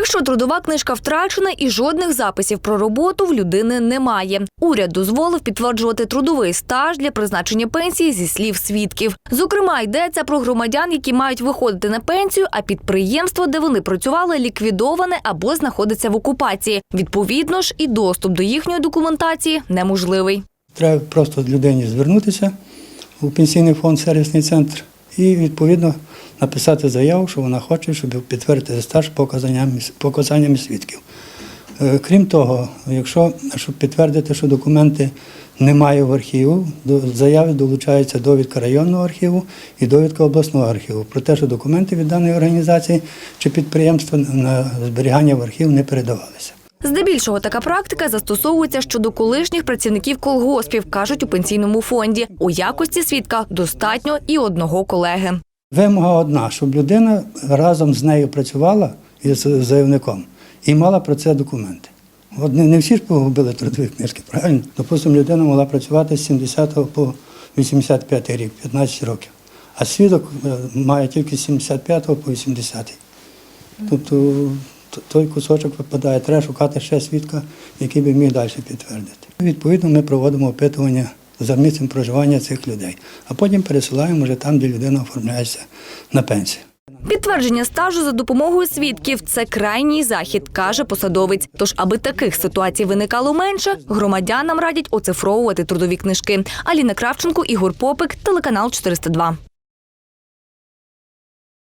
Якщо трудова книжка втрачена і жодних записів про роботу в людини немає. Уряд дозволив підтверджувати трудовий стаж для призначення пенсії зі слів свідків. Зокрема, йдеться про громадян, які мають виходити на пенсію, а підприємство, де вони працювали, ліквідоване або знаходиться в окупації. Відповідно ж, і доступ до їхньої документації неможливий. Треба просто людині звернутися у пенсійний фонд сервісний центр і відповідно написати заяву, що вона хоче, щоб підтвердити стаж показаннями, показаннями свідків. Е, Крім того, якщо щоб підтвердити, що документи немає в архіву, до заяви долучається довідка районного архіву і довідка обласного архіву про те, що документи від даної організації чи підприємства на зберігання в архів не передавалися. Здебільшого така практика застосовується щодо колишніх працівників колгоспів, кажуть у пенсійному фонді. У якості свідка достатньо і одного колеги. Вимога одна, щоб людина разом з нею працювала із заявником і мала про це документи. От не, всі ж погубили трудові книжки, правильно? Допустимо, людина могла працювати з 70 по 85 рік, 15 років. А свідок е, має тільки з 75 по 80. Тобто той кусочок випадає, треба шукати ще свідка, який би міг далі підтвердити. Відповідно, ми проводимо опитування за місцем проживання цих людей, а потім пересилаємо вже там, де людина оформляється на пенсію. Підтвердження стажу за допомогою свідків це крайній захід, каже посадовець. Тож, аби таких ситуацій виникало менше, громадянам радять оцифровувати трудові книжки. Аліна Кравченко, Ігор Попик, телеканал 402.